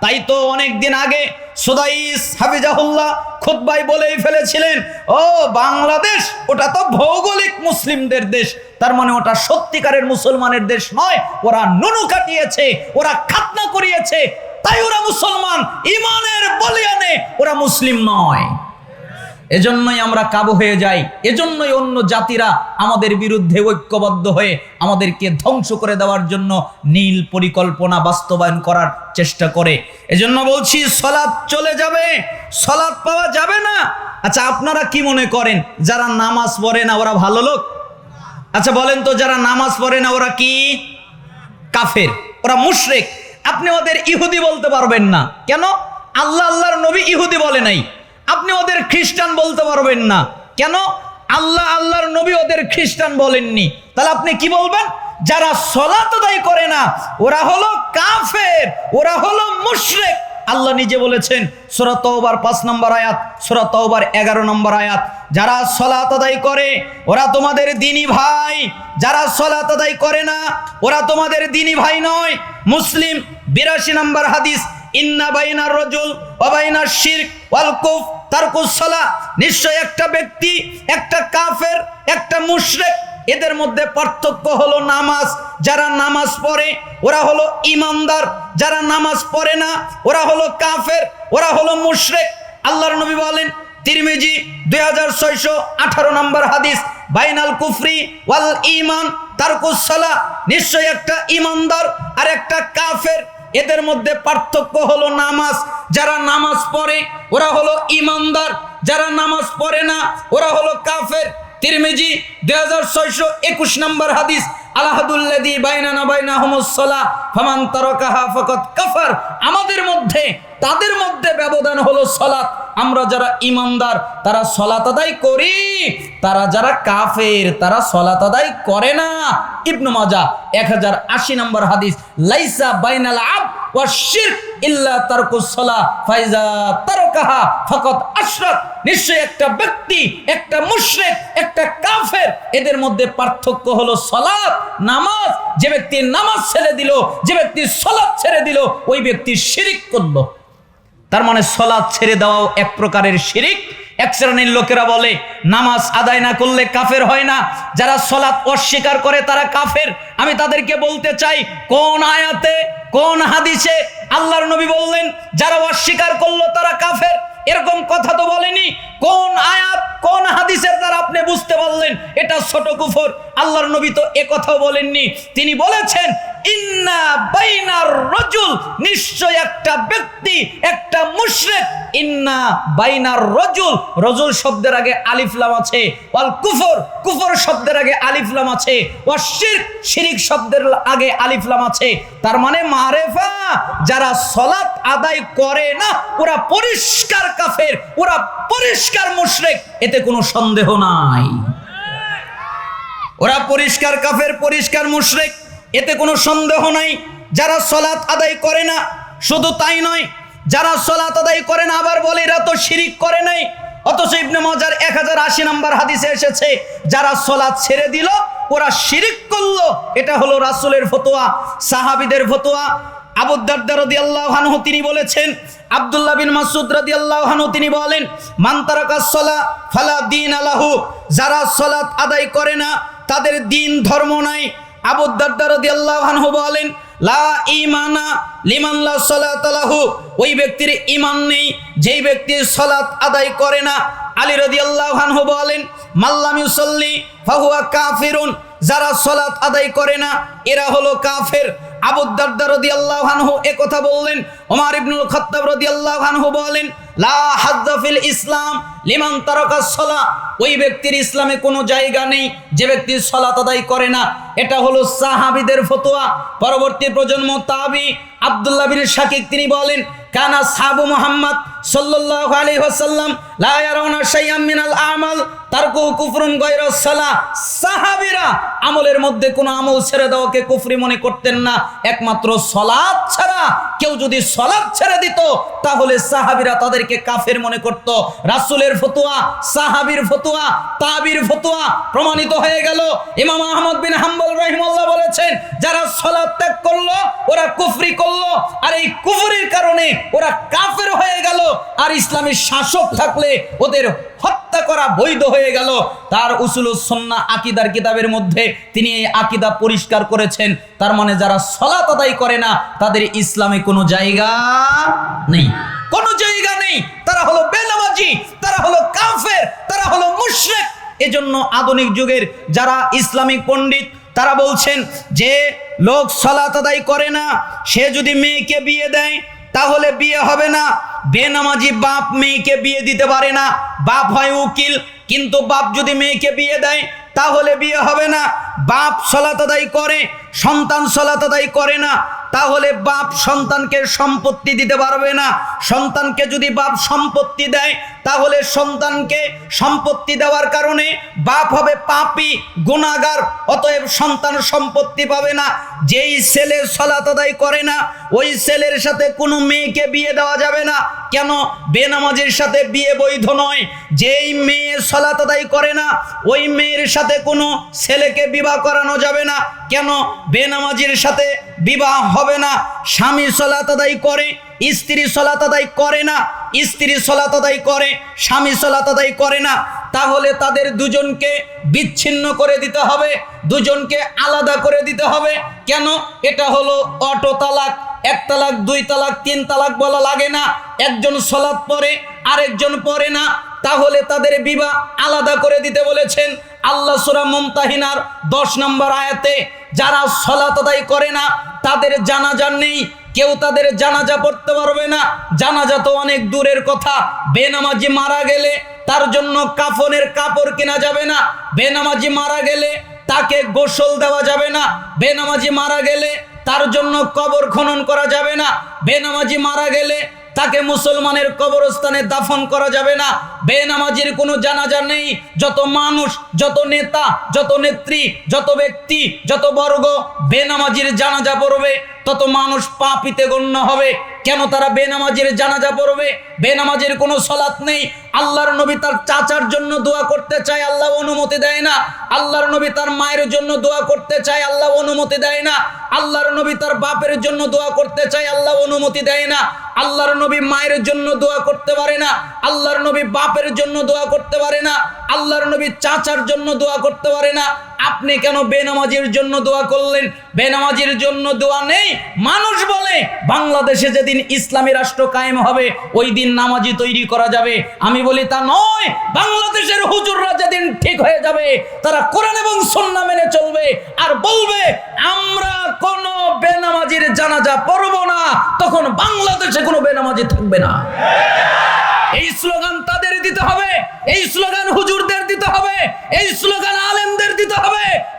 তাই তো অনেক দিন আগে সুদাইস হাফিজাহুল্লাহ খুতবাই বলেই ফেলেছিলেন, ও, বাংলাদেশ, ওটা তো ভৌগোলিক মুসলিমদের দেশ। তার মানে ওটা সত্যিকারের মুসলমানের দেশ নয়। ওরা নুনু কাটিয়েছে, ওরা খাতনা করিয়েছে। তাই ওরা মুসলমান, ইমানের বলিয়ানে ওরা মুসলিম নয়। এজন্যই আমরা কাবু হয়ে যাই, এজন্যই অন্য জাতিরা আমাদের বিরুদ্ধে ঐক্যবদ্ধ হয়ে আমাদেরকে ধ্বংস করে দেওয়ার জন্য নীল পরিকল্পনা বাস্তবায়ন করার চেষ্টা করে। এজন্য বলছি সলাদ চলে যাবে সলাদ পাওয়া যাবে না। আচ্ছা আপনারা কি মনে করেন, যারা নামাজ পড়ে না ওরা ভালো লোক? আচ্ছা বলেন তো, যারা নামাজ পড়ে না ওরা কি? কাফের, ওরা মুশরেক। আপনি ওদের ইহুদি বলতে পারবেন না। কেন? আল্লাহ, আল্লাহর নবী ইহুদি বলে নাই। আপনি ওদের খ্রিস্টান বলতে পারবেন না। কেন? আল্লাহ, আল্লাহর নবী ওদের খ্রিস্টান বলেননি। তাহলে আপনি কি বলবেন? যারা সলাত আদায় করে না, ওরা হলো কাফের, ওরা হলো মুশরেক। আল্লাহ নিজে বলেছেন, সূরা তওবার পাঁচ নম্বর আয়াত, সূরা এগারো নম্বর আয়াত, যারা সলাত আদায় করে, ওরা তোমাদের দিনী ভাই। যারা সলাত আদায় করে না, ওরা তোমাদের দিনী ভাই নয়। মুসলিম, বিরাশি নম্বর হাদিস, ইন্না বাইনার রজুল অবাইনার শিরক ওয়াল কুফ তারকুস সালা নিশ্চয় একটা ব্যক্তি, একটা কাফের, একটা মুশরিক, এদের মধ্যে পার্থক্য হলো নামাজ। যারা নামাজ পড়ে, ওরা হলো ইমানদার। যারা নামাজ পড়ে না, ওরা হলো কাফের, ওরা হলো মুশরিক। আল্লাহর নবী বলেন, তিরমিজি দুই হাজার ছয়শো আঠারো নম্বর হাদিস, বাইনাল কুফরি ওয়াল ইমান তারকুস সালা নিশ্চয় একটা ইমানদার আর একটা কাফের। এদের মধ্যে পার্থক্য হলো নামাজ। যারা নামাজ পড়ে, ওরা হলো ইমানদার। যারা নামাজ পড়ে না, ওরা হলো কাফের। তিরমিজি দুই হাজার ছয়শো একুশ নম্বর হাদিস ফমান তারকাহা ফকত কাফার। আমাদের মধ্যে, তাদের মধ্যে ব্যবধান হলো সলাৎ আমরা যারা ইমানদার, তারা সলাত আদায় করি। তারা যারা কাফের, তারা সলাত আদায় করে না। ইবনু মাজা, এক হাজার আশি নম্বর হাদিস, লাইসা বাইনাল আব তারকুস ফাইজা তারকাহা একটা ব্যক্তি, একটা একটা কাফের, এদের মধ্যে পার্থক্য নামাজ। যে নামাজ ছেড়ে দিল, যে ব্যক্তি ছেড়ে দিল, ওই ব্যক্তি শিরিক করল। তার মানে সলাদ ছেড়ে দেওয়াও এক প্রকারের শিরিক। এক শ্রেণির লোকেরা বলে, নামাজ আদায় না করলে কাফের হয় না। যারা সলাৎ অস্বীকার করে তারা কাফের। আমি তাদেরকে বলতে চাই, কোন আয়াতে, কোন হাদিসে আল্লাহর নবী বললেন, যারা অস্বীকার করল তারা কাফের? এরকম কথা তো বলেনি। কোন আয়াত, কোন হাদিসের দ্বারা আপনি বুঝতে পারলেন? এটা ছোট কুফর। আল্লাহর নবী তো এ কথাও বলেননি। তিনি বলেছেন, ইন্না বাইনার রজুল, নিশ্চয় একটা ব্যক্তি, একটা মুশরিক। ইন্না বাইনার রজুল রজুল শব্দের আগে আলিফ লাম আছে। ওয়াল কুফর কুফর শব্দের আগে আলিফ লাম আছে। ওয়া শিরক শব্দের আগে আলিফ লাম আছে। তার মানে মারেফা, যারা সলাত আদায় করে না, ওরা পরিষ্কার কাফের, ওরা পরিষ্কার মুশরিক। এতে কোনো সন্দেহ নাই। ওরা পরিষ্কার কাফের, পরিষ্কার মুশরিক। এতে কোনো সন্দেহ নাই। যারা সলাৎ আদায় করে না, শুধু তাই নয়, যারা সলাৎ আদায় করে না, আবার বলে এরা তো শিরিক করে নাই। অথচ ইবনে মজার এক হাজার আশি নম্বর হাদিসে এসেছে, যারা সলাৎ ছেড়ে দিল, ওরা শিরিক করল। এটা হলো রাসূলের ফতোয়া, সাহাবিদের ফতোয়া। আবুদ্দারদা রাদিয়াল্লাহু আনহু তিনি বলেছেন, আব্দুল্লাহ বিন মাসুদ রাদিয়াল্লাহু আনহু তিনি বলেন, মান তারাকাস ফালা দীন আলাহু যারা সালাত আদায় করে না তাদের দিন ধর্ম নাই। আবুদ্দারদা রাদিয়াল্লাহু আনহু বলেন, লা ইমানা লিমান লা সালাত ওই ব্যক্তির ঈমান নেই, যেই ব্যক্তি সালাত আদায় করে না। আলী রাদিয়াল্লাহু আনহু বলেন মাল্লাম ইউসাল্লি ফাহুয়া কাফিরুন। যারা সালাত আদায় করে না, এরা হলো কাফের। আবু দারদা রাদিয়াল্লাহু আনহু এ কথা বললেন। ওমর ইবনুল খাত্তাব রাদিয়াল্লাহু আনহু বলেন, লা হাজ্জা ইসলাম। লিমান তারাকাস সালাহ ওই ব্যক্তির ইসলামে কোনো জায়গা নেই, যে ব্যক্তি সালাত আদায় করে না। এটা হলো সাহাবীদের ফতোয়া। পরবর্তী প্রজন্ম তাবি আব্দুল্লাহ বিন শাকিক তিনি বলেন, কানা সাবু মোহাম্মদ সাল্লাল্লাহু আলাইহি ওয়াসাল্লাম, লা ইয়ারাউনা শাইআম মিনাল আমাল, তারকু কুফরুন গায়রা সালাহ সাহাবীরা আমলের মধ্যে কোনো আমল ছেড়ে দেওয়াকে কুফরি মনে করতেন না। একমাত্র সলাৎ ছাড়া কেউ যদি সলাৎ ছেড়ে দিত, তাহলে সাহাবীরা তাদেরকে কাফের মনে করত। রাসূলের ফতোয়া, সাহাবির ফতোয়া, তাবির ফতোয়া প্রমাণিত হয়ে গেল। ইমাম আহমদ বিন হাম্বল রহিমাল্লাহ বলেছেন, যারা সলাৎ ত্যাগ ওরা কুফরি করল, আর এই কুফরির কারণে ওরা কাফের হয়ে গেল, আর ইসলামের শাসক থাকলে ওদের হত্যা করা বৈধ হয়ে গেল। তার উসুল সন্না আকিদার কিতাবের মধ্যে তিনি এই আকিদা পরিষ্কার করেছেন। তার মানে যারা সলাত আদায় করে না, তাদের ইসলামে কোনো জায়গা নেই। কোনো জায়গা নেই। তারা হলো বেনামাজি, তারা হলো কাফের, তারা হলো মুশরিক। এজন্য আধুনিক যুগের যারা ইসলামিক পণ্ডিত তারা বলছেন যে লোক সলাত আদায় করে না, সে যদি মেয়েকে বিয়ে দেয়, তাহলে বিয়ে হবে না। বেনামাজি বাপ মেয়েকে বিয়ে দিতে পারে না। বাপ হয় উকিল, কিন্তু বাপ যদি মেয়েকে বিয়ে দেয়, তাহলে বিয়ে হবে না। বাপ সলাত আদায় করে সন্তান সলাত আদায় করে না, তাহলে বাপ সন্তানকে সম্পত্তি দিতে পারবে না। সন্তানকে যদি বাপ সম্পত্তি দেয়, তাহলে সন্তানকে সম্পত্তি দেওয়ার কারণে বাপ হবে পাপি গুণাগার অতএব সন্তান সম্পত্তি পাবে না। যেই ছেলে সলাত আদায় করে না, ওই ছেলের সাথে কোনো মেয়েকে বিয়ে দেওয়া যাবে না। কেন? বেনামাজের সাথে বিয়ে বৈধ নয়। যেই মেয়ে সলাত আদায় করে না, ওই মেয়ের সাথে কোনো ছেলেকে বিবাহ করানো যাবে না। কেন বেনামাজির সাথে বিবাহ হবে না? স্বামী সলাত আদায় করে, স্ত্রী সলাত আদায় করে না, স্ত্রী সলাত আদায় করে, স্বামী সলাত আদায় করে না। তাহলে তাদের দুজনকে বিচ্ছিন্ন করে দিতে হবে, দুজনকে আলাদা করে দিতে হবে। কেন? এটা হলো অটো তালাক, এক তালাক, দুই তালাক, তিন তালাক বলা লাগে না। একজন সলাৎ পরে আরেকজন পরে না। তাহলে তাদের বিবাহ আলাদা করে দিতে বলেছেন আল্লাহ সুরা মুমতাহিনার দশ নম্বর আয়াতে, যারা সলাত আদায় করে না, তাদের জানাজা নেই, কেউ তাদের জানাজা পড়তে পারবে না। জানাজা তো অনেক দূরের কথা। বেনামাজি মারা গেলে তার জন্য কাফনের কাপড় কেনা যাবে না। বেনামাজি মারা গেলে তাকে গোসল দেওয়া যাবে না। বেনামাজি মারা গেলে তার জন্য কবর খনন করা যাবে না। বেনামাজি মারা গেলে তাকে মুসলমানের কবরস্থানে দাফন করা যাবে না। বেনামাজির কোনো জানাজা নেই। যত মানুষ, যত নেতা, যত নেত্রী, যত ব্যক্তি, যত বর্গ বেনামাজির জানাজা পড়বে। তত মানুষ পাপিতে গণ্য হবে। কেন তারা বেনামাজির জানাজা পড়বে? বেনামাজির কোনো সলাৎ নেই। আল্লাহর নবী তার চাচার জন্য দোয়া করতে চায়, আল্লাহ অনুমতি দেয় না। আল্লাহর নবী তার মায়ের জন্য দোয়া করতে চায়, আল্লাহ অনুমতি দেয় না। আল্লাহর নবী তার বাপের জন্য দোয়া করতে চায়, আল্লাহ অনুমতি দেয় না। আল্লাহর নবী মায়ের জন্য দোয়া করতে পারে না। আল্লাহর নবী বাপের জন্য দোয়া করতে পারে না। আল্লাহর নবী চাচার জন্য দোয়া করতে পারে না। আপনি কেন বেনামাজির জন্য দোয়া করলেন? বেনামাজির জন্য দোয়া নেই? মানুষ বলে, বাংলাদেশে যেদিন ইসলামী রাষ্ট্র কায়েম হবে, ওই দিন নামাজি তৈরি করা যাবে। আমি বলি, তা নয়। বাংলাদেশের হুজুররা যেদিন ঠিক হয়ে যাবে, তারা কোরআন এবং সন্না মেনে চলবে আর বলবে, আমরা কোন বেনামাজির জানাজা পড়ব না। তখন বাংলাদেশে কোনো বেনামাজি থাকবে না। এই স্লোগান তাদের দিতে হবে, এই স্লোগান হুজুরদের দিতে হবে, এই স্লোগান আলেমদের দিতে হবে।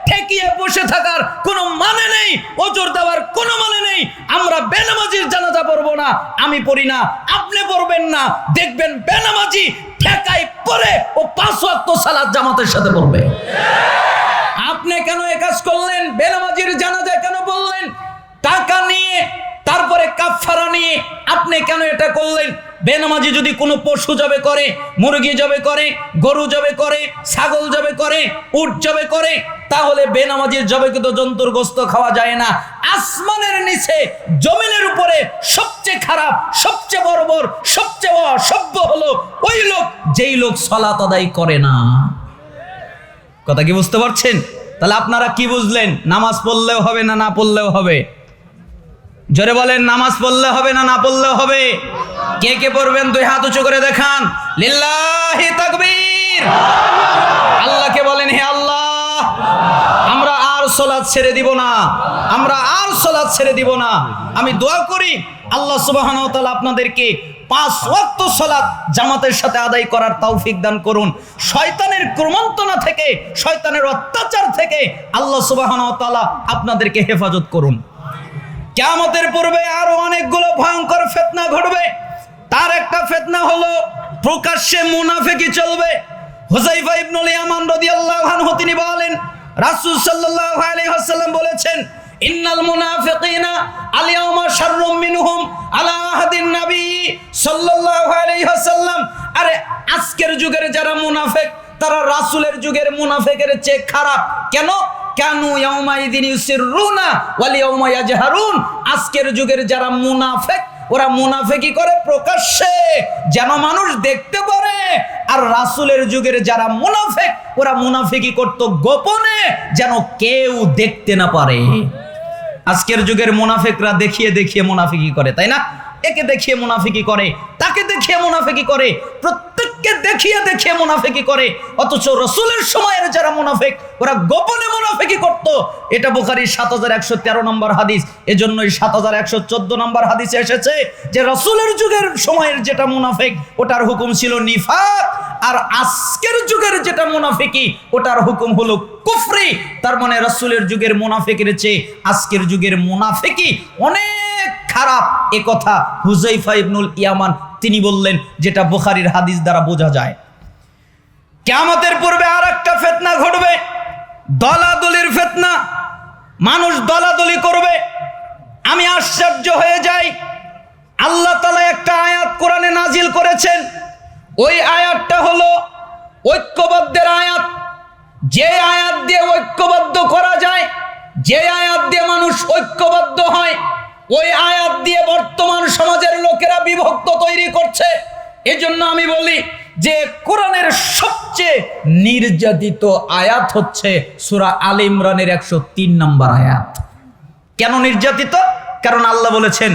ঠেকিয়ে বসে থাকার কোনো মানে নেই, ওজোর দেওয়ার কোনো মানে নেই। আমরা বেনামাজির জানাজা পড়ব না, আমি পড়ি না, আপনি পড়বেন না। দেখবেন বেনামাজি ঠেকাই পরে ও পাঁচ ওয়াক্ত সালাত জামাতের সাথে পড়বে। আপনি কেন এ কাজ করলেন? বেনামাজির জানাজা কেন বললেন? টাকা নিয়ে তারপরে কাফারা নিয়ে আপনি কেন এটা করলেন? বেনামাজি যদি কোনো পশু জবে করে, মুরগি জবে করে, গরু জবে করে, ছাগল জবে করে, উট জবে করে, তাহলে বেনামাজির জবেকৃত জন্তুর গোস্ত খাওয়া যায় না। আসমানের নিচে, জমিনের উপরে সবচেয়ে খারাপ, সবচেয়ে বর্বর, সবচেয়ে অসভ্য হলো ওই লোক, যেই লোক সলাত আদায় করে না। কথা কি বুঝতে পারছেন? তাহলে আপনারা কি বুঝলেন? নামাজ পড়লেও হবে না না পড়লেও হবে? জোরে বলেন, নামাজ পড়লে হবে না না পড়লে হবে? কে কে পড়বেন? দুই হাত উঁচু করে দেখান। লিল্লাহি তাকবীর। আল্লাহকে বলেন, হে আল্লাহ, আমরা আর সলাৎ ছেড়ে দিব না। আমরা আর সলাৎ ছেড়ে দিব না। আমি দোয়া করি, আল্লাহ সুবহানাহু ওয়া তাআলা আপনাদেরকে পাঁচ ওয়াক্ত সলাৎ জামাতের সাথে আদায় করার তৌফিক দান করুন। শয়তানের ক্রমন্তনা থেকে, শয়তানের অত্যাচার থেকে আল্লাহ সুবহানাহু ওয়া তাআলা আপনাদেরকে হেফাজত করুন। কেয়ামতের পূর্বে আরও অনেকগুলো ভয়ঙ্কর ফেতনা ঘটবে। তার একটা ফেতনা হলো, প্রকাশ্যে মুনাফেকি চলবে। হুজাইফা ইবনুল ইয়ামান রাদিয়াল্লাহু আনহু, তিনি বলেন, রাসূল সাল্লাল্লাহু আলাইহি ওয়াসাল্লাম বলেছেন, ইন্নাল মুনাফিকিনা আলিয়াউমা শাররুম মিনহুম আলা আহাদিন নবী সাল্লাল্লাহু আলাইহি ওয়াসাল্লাম। আরে, আজকের যুগের যারা মুনাফিক, তারা রাসূলের যুগের মুনাফিকের চেয়ে খারাপ। কেন? কেন ইয়াউমাইদিন আজকের যুগের যারা মুনাফিক, ওরা মুনাফেকি করে প্রকাশ্যে, যেন মানুষ দেখতে পারে। আর রাসুলের যুগের যারা মুনাফেক, ওরা মুনাফেকি করত গোপনে, যেন কেউ দেখতে না পারে। আজকের যুগের মুনাফেকরা দেখিয়ে দেখিয়ে মুনাফিকি করে, তাই না? একে দেখিয়ে মুনাফিকি করে, তাকে দেখিয়ে মুনাফিকি করে, প্রত্যেককে দেখিয়ে দেখিয়ে মুনাফিকি করে, অথচ রসুলের সময়ের যারা মুনাফিক, ওরা গোপনে মুনাফিকি করত। এটা বুখারির সাত হাজার একশো তেরো নম্বর হাদিস। এজন্যই সাত হাজার একশো চোদ্দ নম্বর হাদিসে এসেছে যে রসুলের যুগের সময়ের যেটা মুনাফিক, ওটার হুকুম ছিল নিফাক, আর আজকের যুগের যেটা মুনাফিকি, ওটার হুকুম হলো কুফরি। তার মানে রসুলের যুগের মুনাফিকের চেয়ে আজকের যুগের মুনাফিকি অনেক খারাপ এ কথা হুজাইফা ইবনুল ইয়ামান, তিনি বললেন, যেটা বুখারির হাদিস দ্বারা বোঝা যায়। কেয়ামতের পূর্বে আর একটা ফেতনা ঘটবে, দলাদলির ফেতনা। মানুষ দলাদলি করবে। আমি আশ্চর্য হয়ে যাই। আল্লাহ তালা একটা আয়াত কোরআনে নাজিল করেছেন। ওই আয়াতটা হলো ঐক্যবদ্ধের আয়াত। যে আয়াত দিয়ে ঐক্যবদ্ধ করা যায়, যে আয়াত দিয়ে মানুষ ঐক্যবদ্ধ হয় ওই আয়াত দিয়ে বর্তমান সমাজের লোকেরা বিভক্ত তৈরি করছে। এজন্য আমি বলি যে কোরআনের সবচেয়ে নির্যাতিত আয়াত হচ্ছে সুরা আল ইমরানের একশো তিন নম্বর আয়াত। কেন নির্যাতিত? কারণ আল্লাহ বলেছেন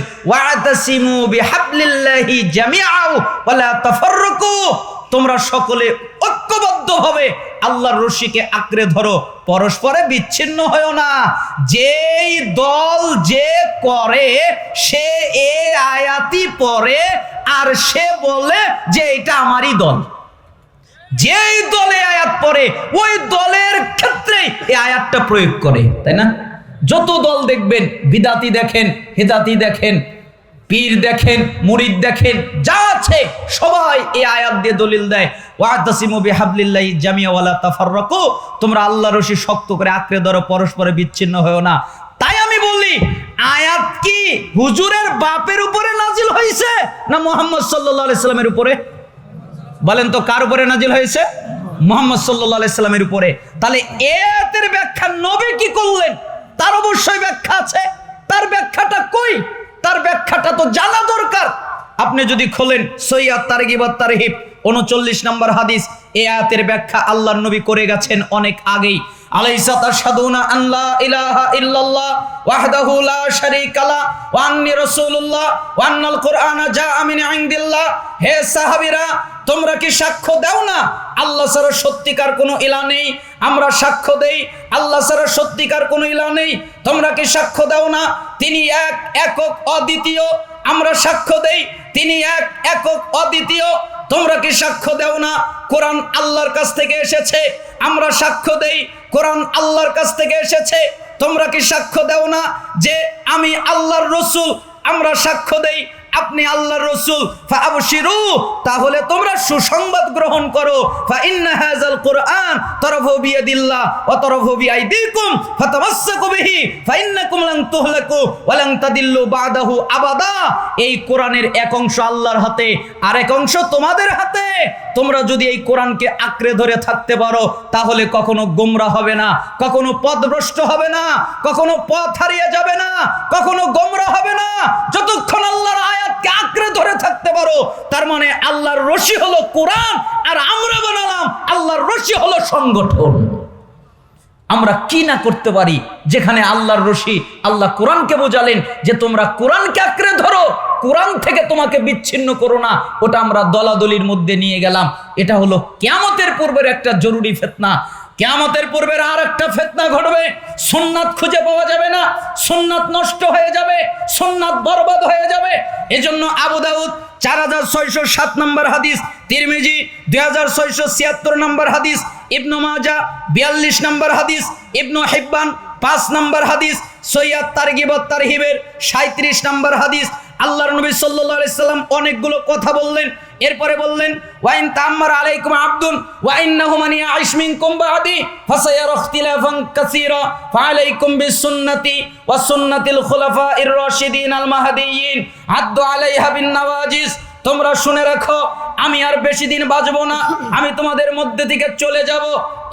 বিহাবলিল্লাহি তোমরা সকলে ঐক্যবদ্ধভাবে আল্লাহর রশিকে আঁকড়ে ধরো, পরস্পরে বিচ্ছিন্ন হয়েও না। যেই দল যে করে, সে এ আয়াতি পড়ে, আর সে বলে যে এটা আমারই দল। যেই দলে আয়াত পড়ে, ওই দলের ক্ষেত্রে এই আয়াতটা প্রয়োগ করে, তাই না? যত দল দেখবেন, বিদাতি দেখেন, হেদাতি দেখেন পীর দেখেন, মুরিদ দেখেন, যা আছে সবাই এই আয়াত দিয়ে দলিল দেয়। ওয়াতাসিমু তোমরা আল্লাহ রশি শক্ত করে পরস্পরে বিচ্ছিন্ন হয়েও না। তাই আমি বলি, আয়াত কি হুজুরের বাপের উপরে নাজিল হয়েছে না মোহাম্মদ উপরে? বলেন তো, কার উপরে নাজিল হয়েছে? মোহাম্মদ সাল্লামের উপরে। তাহলে এতের ব্যাখ্যা নবী কি করলেন? তার অবশ্যই ব্যাখ্যা আছে। তার ব্যাখ্যাটা কই? তার ব্যাখ্যাটা তো জানা দরকার। আপনি যদি খোলেন সৈয়াদ তারগিবাদ তারহিব, উনচল্লিশ নম্বর হাদিস, এ আয়াতের ব্যাখ্যা আল্লাহর নবী করে গেছেন অনেক আগেই। আলাইসা ইনদিল্লাহ। হে তোমরা কি সাক্ষ্য দাও না? আল্লাহ ছাড়া সত্যিকার কোনো ইলা নেই। আমরা সাক্ষ্য দেই। আল্লাহ ছাড়া সত্যিকার কোনো ইলা নেই। তোমরা কি সাক্ষ্য দাও না? তিনি এক, একক, অদ্বিতীয়। আমরা সাক্ষ্য দেই। তিনি এক, একক, অদ্বিতীয়। তোমরা কি সাক্ষ্য দেও না? কোরআন আল্লাহর কাছ থেকে এসেছে। আমরা সাক্ষ্য দেই। কোরআন আল্লাহর কাছ থেকে এসেছে। তোমরা কি সাক্ষ্য দেও না? যে আমি আল্লাহর রসুল, আমরা সাক্ষ্য দেই। আপনি আল্লাহর রসুল ফাবশিরু তাহলে তোমরা সুসংবাদ গ্রহণ করো। ফা ইন্না হাযাল কুরআন তরফু বিয়াদিল্লাহ ওয়া তরফু বিআইদিকুম ফাতামাসসাকু বিহি ফা ইন্নাকুম লান তুহলাকু ওয়া লান তাদিল্লু বাদাহু আবাদা। এই কোরআনের এক অংশ আল্লাহর হাতে আর এক অংশ তোমাদের হাতে। তোমরা যদি এই কোরআনকে আঁকড়ে ধরে থাকতে পারো, তাহলে কখনো গোমরা হবে না, কখনো পথভ্রষ্ট হবে না, কখনো পথ হারিয়ে যাবে না, কখনো গোমরা হবে না। যতক্ষণ আল্লাহর আয়াতকে আঁকড়ে ধরে থাকতে পারো। তার মানে আল্লাহর রশি হলো কোরআন, আর আমরা বানালাম আল্লাহর রশি হলো সংগঠন। আমরা কি না করতে পারি যেখানে আল্লাহর রশি, আল্লাহ কোরআনকে বোঝালেন যে তোমরা কোরআনকে আঁকড়ে ধরো, কোরআন থেকে তোমাকে বিচ্ছিন্ন করো না, ওটা আমরা দলাদলির মধ্যে নিয়ে গেলাম। এটা হলো কেয়ামতের পূর্বের একটা জরুরি ফেতনা। কেয়ামতের পূর্বের আর একটা ফেতনা ঘটবে। সোননাথ খুঁজে পাওয়া যাবে না। সোননাথ নষ্ট হয়ে যাবে। সোননাথ বরবাদ হয়ে যাবে। এজন্য আবু দাউদ চার হাজার ছয়শো সাত নম্বর হাদিস, তিরমিজি দুই হাজার ছয়শো ছিয়াত্তর নম্বর হাদিস, ইবনু মাজা বিয়াল্লিশ নম্বর হাদিস, ইবনু হিব্বান পাঁচ নম্বর হাদিস, সৈয়াদ তারগিবত তারহিবের সাঁত্রিশ নম্বর হাদিস। আল্লাহর নবী আলাইহি সাল্লাম অনেকগুলো কথা বললেন। এরপরে বললেন, ওয়াইন তাম্মার আলাইকুম আব্দুন, ওয়াইন্নাহু মান ইয়াইশ মিনকুম বাদি ফাসায়ারা ইখতিলাফান কাসীরা, ফাআলাইকুম বিসুন্নতি ওয়া সুন্নাতিল খুলাফাইর রাশিদিন আল মাহদিয়িন আদ্দু আলাইহা বিন নওয়াজিস তোমরা শুনে রাখো, আমি আর বেশি দিন বাঁচবো না, আমি তোমাদের মধ্যে থেকে চলে যাব,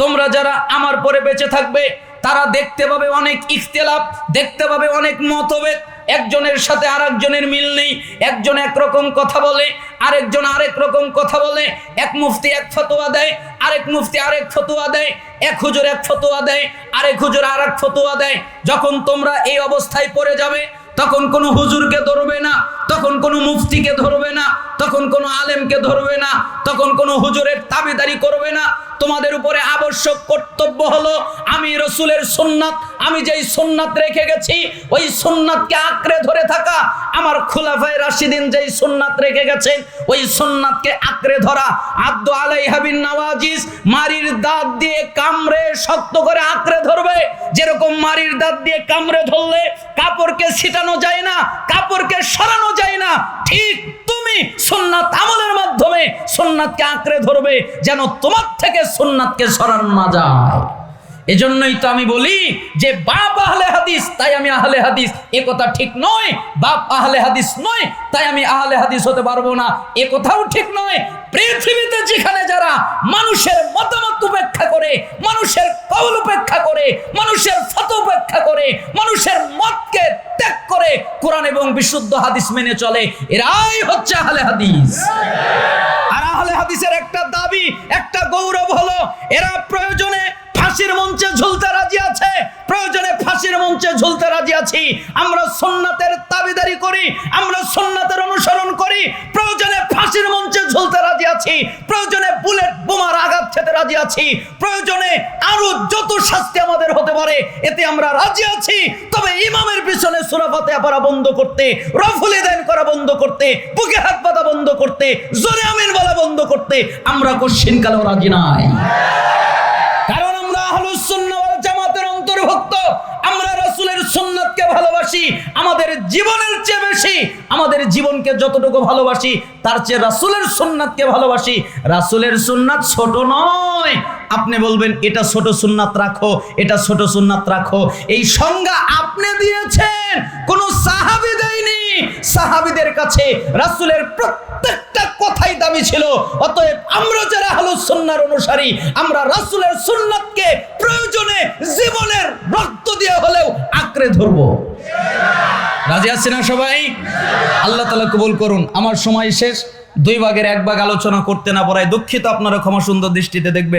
তোমরা যারা আমার পরে বেঁচে থাকবে, তারা দেখতে পাবে অনেক ইখতিলাফ, দেখতে পাবে অনেক মতভেদ একজনের সাথে আরেকজনের মিল নেই। একজন একরকম কথা বলে, আরেকজন আরেক রকম কথা বলে। এক মুফতি এক ফতোয়া দেয়, আরেক মুফতি আরেক ফতোয়া দেয়। এক হুজুর এক ফতোয়া দেয়, আরেক হুজুর আরেক ফতোয়া দেয়। যখন তোমরা এই অবস্থায় পড়ে যাবে, তখন কোনো হুজুরকে ধরবে না, তখন কোনো মুফতিকে ধরবে না, তখন কোনো আলেমকে ধরবে না, তখন কোনো হুজুরের তাবিদারি করবে না। তোমাদের উপরে আবশ্যক কর্তব্য হলো, আমি রসুলের সুন্নাত আমি যেই সুন্নাত রেখে গেছি, ওই সুন্নাতকে আঁকড়ে ধরে থাকা। আমার খুলাফায় রাশিদিন যেই সুন্নাত রেখে গেছেন, ওই সুন্নাতকে আঁকড়ে ধরা। আব্দু আলাই হাবিন নওয়াজিস মারির দাঁত দিয়ে কামড়ে শক্ত করে আঁকড়ে ধরবে। যেরকম মারির দাঁত দিয়ে কামড়ে ধরলে কাপড়কে ছিটানো যায় না, কাপড়কে সরানো যায় না। ঠিক তুমি সুন্নাত আমলের মাধ্যমে সুন্নাতকে আঁকড়ে ধরবে, যেন তোমার থেকে সুন্নাতকে সরানো না যায়। এজন্যই তো আমি বলি যে বাপ আহলে হাদিস, তাই আমি আহলে হাদিস। এ কথা ঠিক নয়, বাপ আহলে হাদিস নয়, তাই আমি আহলে হাদিস হতে পারব না। এ কথাও ঠিক নয়, পৃথিবীতে যেখানে যারা মানুষের মতামত উপেক্ষা করে, মানুষের কবল উপেক্ষা করে, মানুষের ফত উপেক্ষা করে, মানুষের মতকে ত্যাগ করে কোরআন এবং বিশুদ্ধ হাদিস মেনে চলে, এরাই হচ্ছে আহলে হাদিস। আর আহলে হাদিসের একটা দাবি, একটা গৌরব হলো, এরা প্রয়োজনে ফাঁসির মঞ্চে ঝুলতে রাজি আছে? প্রয়োজনে ফাঁসির মঞ্চে ঝুলতে রাজি আছি। আমরা সোননাথের দাবিদারি করি, আমরা সোননাথের অনুসরণ করি। প্রয়োজনে ফাঁসির মঞ্চে ঝুলতে রাজি আছি। প্রয়োজনে বুলেট বোমার আঘাত খেতে রাজি আছি। প্রয়োজনে আরও যত শাস্তি আমাদের হতে পারে, এতে আমরা রাজি আছি। তবে ইমামের পিছনে সুরাফাতে পড়া বন্ধ করতে, রফুলি দেন করা বন্ধ করতে, বুকে হাত পাতা বন্ধ করতে, জোরে আমিন বলা বন্ধ করতে, আমরা কোশ্চিন কালেও রাজি নাই। জামাতের অন্তর্ভুক্ত। আমরা রাসূলের সুন্নাতকে ভালোবাসি, আমাদের জীবনের চেয়ে বেশি, আমাদের জীবনকে যতটুকু ভালোবাসি, তার চেয়ে রাসূলের সুন্নাতকে ভালোবাসি। রাসূলের সুন্নাত ছোট নয়। আপনি বলবেন, এটা ছোট সুন্নাত রাখো, এটা ছোট সুন্নাত রাখো। এই সংজ্ঞা আপনি দিয়েছেন, কোন সাহাবী দেয়নি। সাহাবিদের কাছে রাসূলের প্রত্যেকটা কথাই দাবি ছিল, অতএব আমরা যারা হলো সুন্নার অনুসারী, আমরা রাসূলের সুন্নাতকে প্রয়োজনে জীবনের রক্ত দিয়ে হলেও আঁকড়ে ধরবো। রাজি আছি না সবাই? আল্লাহ তালা কবুল করুন। আমার সময় শেষ। দুই ভাগের এক ভাগ আলোচনা করতে না পারায় দুঃখিত, আপনারা ক্ষমা সুন্দর দৃষ্টিতে দেখবেন।